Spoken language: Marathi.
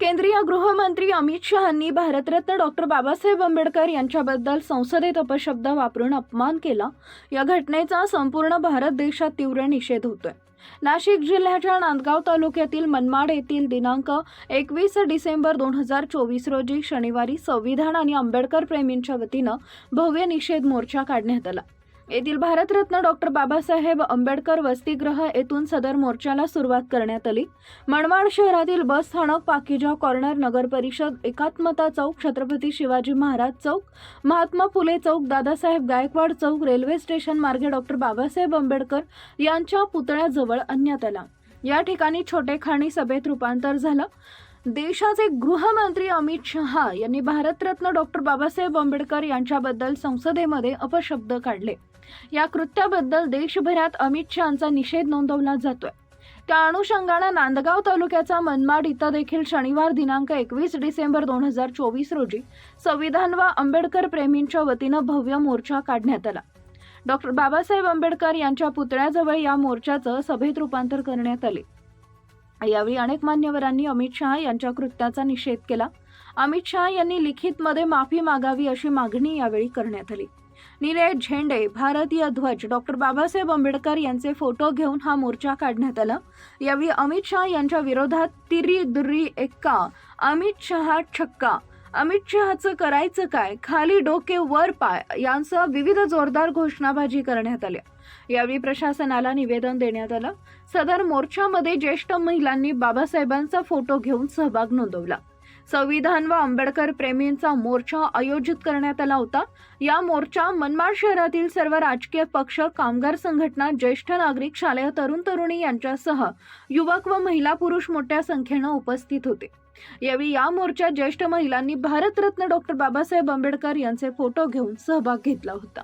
केंद्रीय गृहमंत्री अमित शहांनी भारतरत्न डॉक्टर बाबासाहेब आंबेडकर यांच्याबद्दल संसदेत अपशब्द वापरून अपमान केला. या घटनेचा संपूर्ण भारत देशात तीव्र निषेध होतोय. नाशिक जिल्ह्याच्या नांदगाव तालुक्यातील मनमाड येथील दिनांक एकवीस डिसेंबर दोन हजार चोवीस रोजी शनिवारी संविधान आणि आंबेडकर प्रेमींच्या वतीनं भव्य निषेध मोर्चा काढण्यात आला. येथील भारतरत्न डॉक्टर बाबासाहेब आंबेडकर वसतिगृह येथून सदर मोर्चाला सुरुवात करण्यात आली. मनमाड शहरातील बस स्थानक पाकिजा कॉर्नर नगर परिषद एकात्मता चौक छत्रपती शिवाजी महाराज चौक महात्मा फुले चौक दादासाहेब गायकवाड चौक रेल्वे स्टेशन मार्गे डॉक्टर बाबासाहेब आंबेडकर यांच्या पुतळ्याजवळ आणण्यात आला. या ठिकाणी छोटेखानी सभेत रूपांतर झालं. देशाचे गृहमंत्री अमित शहा यांनी भारतरत्न डॉक्टर बाबासाहेब आंबेडकर यांच्याबद्दल संसदेमध्ये अपशब्द काढले. या कृत्याबद्दल देशभरात अमित शहाचा निषेध नोंदवला जातोय. त्या अनुषंगानं नांदगाव तालुक्याचा मनमाड इथं देखील शनिवार दिनांक एकवीस डिसेंबर दोन हजार चोवीस रोजी संविधान व आंबेडकर प्रेमींच्या वतीनं भव्य मोर्चा काढण्यात आला. डॉक्टर बाबासाहेब आंबेडकर यांच्या पुतळ्याजवळ या मोर्चाचं सभेत रूपांतर करण्यात आले. यावेळी अनेक मान्यवरांनी अमित शहा यांच्या कृत्याचा निषेध केला. अमित शहा यांनी लिखितमध्ये माफी मागावी अशी मागणी यावेळी करण्यात आली. निळे झेंडे भारतीय ध्वज डॉक्टर बाबासाहेब आंबेडकर यांचे फोटो घेऊन हा मोर्चा काढण्यात आला. यावेळी अमित शहा यांच्या विरोधात तिरी दुर्री एक्का अमित शहा छक्का. अमित शहाचं करायचं काय? खाली डोके वर पाय यांसह विविध जोरदार घोषणाबाजी करण्यात आल्या. यावेळी प्रशासनाला निवेदन देण्यात आलं. सदर मोर्चामध्ये ज्येष्ठ महिलांनी बाबासाहेबांचा फोटो घेऊन सहभाग नोंदवला. संविधान व आंबेडकर प्रेमींचा मोर्चा आयोजित करण्यात आला होता. या मोर्चा मनमाड शहरातील सर्व राजकीय पक्ष कामगार संघटना ज्येष्ठ नागरिक शालेय तरुण तरुणी यांच्यासह युवक व महिला पुरुष मोठ्या संख्येनं उपस्थित होते. यावेळी या मोर्चात ज्येष्ठ महिलांनी भारतरत्न डॉक्टर बाबासाहेब आंबेडकर यांचे फोटो घेऊन सहभाग घेतला होता.